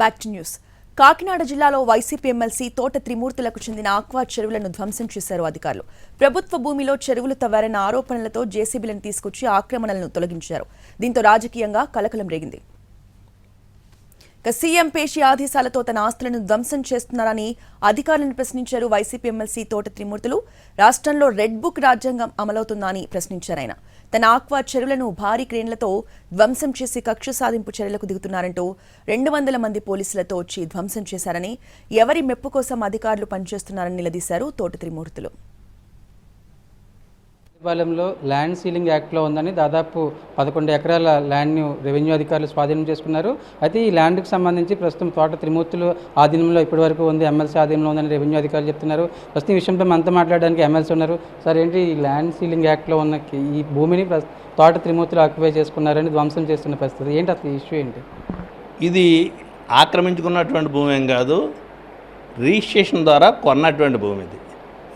Back to news Kakinada జిల్లాలో YCP MLC తోట త్రిమూర్తులకు చెందిన ఆక్వా చెరువులను ధ్వంసం చేశారు అధికారులు. ప్రభుత్వ భూమిలో చెరువులు తవ్వారన్న ఆరోపణలతో జేసీబీలను తీసుకొచ్చి ఆక్రమణలను తొలగించారు. దీంతో రాజకీయంగా కలకలం రేగింది. సీఎం పేషి ఆదేశాలతో తన ఆస్తులను ధ్వంసం చేస్తున్నారని అధికారులను ప్రశ్నించారు వైసీపీ ఎమ్మెల్సీ తోట త్రిమూర్తులు. రాష్ట్రంలో రెడ్ బుక్ రాజ్యాంగం అమలవుతుందా అని ప్రశ్నించారు ఆయన. తన ఆక్వా చెరువులను భారీ క్రేన్లతో ధ్వంసం చేసి కక్ష సాధింపు చర్యలకు దిగుతున్నారంటూ రెండు వందల మంది పోలీసులతో వచ్చి ధ్వంసం చేశారని ఎవరి మెప్పు కోసం అధికారులు పనిచేస్తున్నారని నిలదీశారు తోట త్రిమూర్తులు. సచివాలయంలో ల్యాండ్ సీలింగ్ యాక్ట్లో ఉందని దాదాపు పదకొండు ఎకరాల ల్యాండ్ని రెవెన్యూ అధికారులు స్వాధీనం చేసుకున్నారు. అయితే ఈ ల్యాండ్కి సంబంధించి ప్రస్తుతం తోట త్రిమూర్తులు ఆధీనంలో ఇప్పటివరకు ఉంది ఎమ్మెల్సీ ఆధీనంలో ఉందని రెవెన్యూ అధికారులు చెప్తున్నారు. ప్రస్తుతం ఈ విషయంపై మనతో మాట్లాడడానికి ఎమ్మెల్సీ ఉన్నారు. సార్ ఏంటి ఈ ల్యాండ్ సీలింగ్ యాక్ట్లో ఉన్న ఈ భూమిని తోట త్రిమూర్తులు ఆక్యుపై చేసుకున్నారని ధ్వంసం చేస్తున్న పరిస్థితి. ఏంటి అసలు ఇష్యూ ఏంటి? ఇది ఆక్రమించుకున్నటువంటి భూమి ఏం కాదు రిజిస్ట్రేషన్ ద్వారా కొన్నటువంటి భూమి ఇది.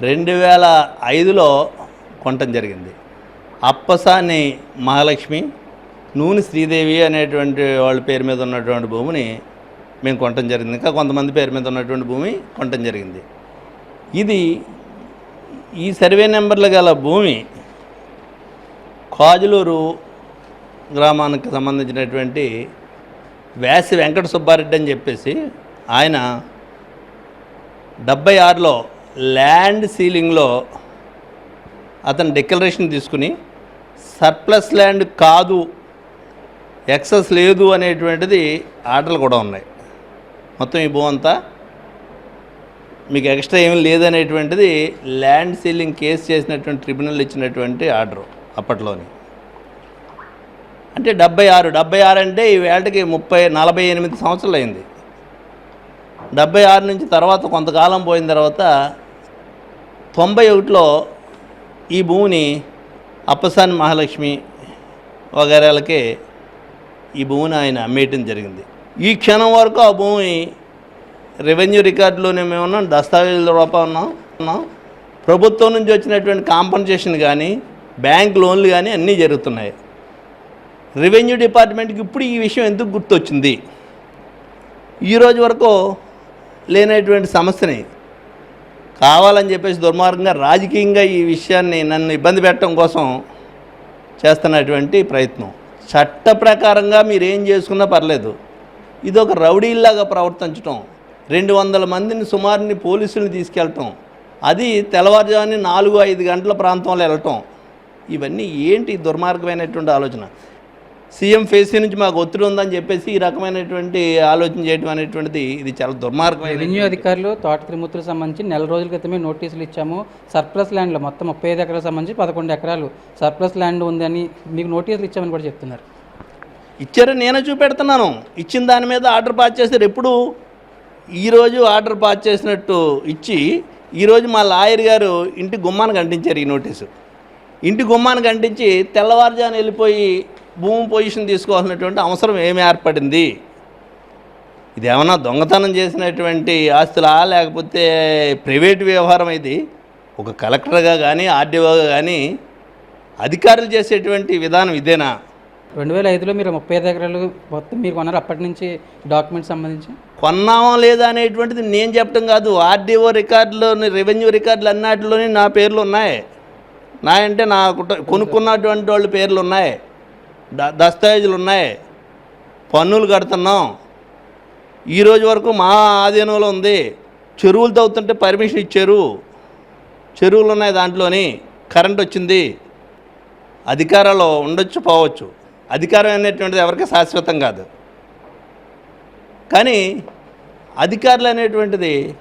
రెండు వేల ఐదులో కొనటం జరిగింది. అప్పసాని మహాలక్ష్మి నూనె శ్రీదేవి అనేటువంటి వాళ్ళ పేరు మీద ఉన్నటువంటి భూమిని మేము కొనటం జరిగింది. ఇంకా కొంతమంది పేరు మీద ఉన్నటువంటి భూమి కొనటం జరిగింది. ఇది ఈ సర్వే నెంబర్లు గల భూమి కాజులూరు గ్రామానికి సంబంధించినటువంటి వ్యాసి వెంకట సుబ్బారెడ్డి అని చెప్పేసి ఆయన డెబ్బై ఆరులో ల్యాండ్ సీలింగ్లో అతను డిక్లరేషన్ తీసుకుని సర్ప్లస్ ల్యాండ్ కాదు ఎక్సెస్ లేదు అనేటువంటిది ఆర్డర్లు కూడా ఉన్నాయి. మొత్తం ఈ భూ అంతా మీకు ఎక్స్ట్రా ఏమీ లేదనేటువంటిది ల్యాండ్ సీలింగ్ కేసు చేసినటువంటి ట్రిబ్యునల్ ఇచ్చినటువంటి ఆర్డర్ అప్పట్లోని. అంటే డెబ్బై ఆరు డెబ్బై ఆరు అంటే ఈ వేళకి ముప్పై నలభై ఎనిమిది సంవత్సరాలు అయింది. డెబ్బై ఆరు నుంచి తర్వాత కొంతకాలం పోయిన తర్వాత తొంభై ఒకటిలో ఈ భూమిని అప్పసాని మహాలక్ష్మి వగేరాలకే ఈ భూమిని ఆయన అమ్మేయటం జరిగింది. ఈ క్షణం వరకు ఆ భూమి రెవెన్యూ రికార్డులోనే మేము ఉన్నాం దస్తావేజుల రూపం ఉన్నాం ఉన్నాం. ప్రభుత్వం నుంచి వచ్చినటువంటి కాంపన్సేషన్ కానీ బ్యాంక్ లోన్లు కానీ అన్నీ జరుగుతున్నాయి. రెవెన్యూ డిపార్ట్మెంట్కి ఇప్పుడు ఈ విషయం ఎందుకు గుర్తొచ్చింది? ఈ రోజు వరకు లేనటువంటి సమస్యని కావాలని చెప్పేసి దుర్మార్గంగా రాజకీయంగా ఈ విషయాన్ని నన్ను ఇబ్బంది పెట్టడం కోసం చేస్తున్నటువంటి ప్రయత్నం. చట్ట ప్రకారంగా మీరేం చేసుకున్నా పర్లేదు. ఇది ఒక రౌడీల్లాగా ప్రవర్తించటం. రెండు వందల మందిని సుమారుని పోలీసుల్ని తీసుకెళ్ళటం. అది తెల్లవారుజామున నాలుగు ఐదు గంటల ప్రాంతంలో వెళ్ళటం. ఇవన్నీ ఏంటి దుర్మార్గమైనటువంటి ఆలోచన? సీఎం ఫేసీ నుంచి మాకు ఒత్తిడి ఉందని చెప్పేసి ఈ రకమైనటువంటి ఆలోచన చేయడం అనేటువంటిది ఇది చాలా దుర్మార్గమైన రెవెన్యూ అధికారులు తోట త్రిమూర్తులకు సంబంధించి నెల రోజుల క్రితమే నోటీసులు ఇచ్చాము. సర్ప్లస్ ల్యాండ్లో మొత్తం ముప్పై ఐదు ఎకరాలకు సంబంధించి పదకొండు ఎకరాలు సర్ప్లస్ ల్యాండ్ ఉందని మీకు నోటీసులు ఇచ్చామని కూడా చెప్తున్నారు. ఇచ్చారని నేనే చూపెడుతున్నాను. ఇచ్చిన దాని మీద ఆర్డర్ పాస్ చేశారు. ఎప్పుడు ఈరోజు ఆర్డర్ పాస్ చేసినట్టు ఇచ్చి ఈరోజు మా లాయర్ గారు ఇంటి గుమ్మానికి అంటించారు ఈ నోటీసు. ఇంటి గుమ్మానికి అంటించి తెల్లవారుజాను వెళ్ళిపోయి భూమి పొజిషన్ తీసుకోవాల్సినటువంటి అవసరం ఏమి ఏర్పడింది? ఇది ఏమన్నా దొంగతనం చేసినటువంటి ఆస్తులా లేకపోతే ప్రైవేట్ వ్యవహారం ఇది? ఒక కలెక్టర్గా కానీ ఆర్డీఓగా కానీ అధికారులు చేసేటువంటి విధానం ఇదేనా? రెండు వేల ఐదులో మీరు ముప్పై ఐదు ఎకరాలు మొత్తం మీరు కొన్నారు. అప్పటి నుంచి డాక్యుమెంట్స్ సంబంధించి? కొన్నామా లేదా అనేటువంటిది నేను చెప్పడం కాదు. ఆర్డీఓ రికార్డులోని రెవెన్యూ రికార్డులు అన్నిటిలోని నా పేర్లు ఉన్నాయి. నా అంటే నా కొనుక్కున్నటువంటి వాళ్ళ పేర్లు ఉన్నాయి. దస్తావేజులు ఉన్నాయి. పన్నులు కడుతున్నాం. ఈ రోజు వరకు మా ఆధీనంలో ఉంది. చెరువులు తవ్వుతుంటే పర్మిషన్ ఇచ్చారు. చెరువులు ఉన్నాయి దాంట్లోని. కరెంట్ వచ్చింది. అధికారాలు ఉండొచ్చు పోవచ్చు. అధికారం అనేటువంటిది ఎవరికి శాశ్వతం కాదు. కానీ అధికారులు అనేటువంటిది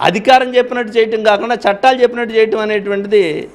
అధికారం చెప్పినట్టు చేయటం కాకుండా చట్టాలు చెప్పినట్టు చేయటం అనేటువంటిది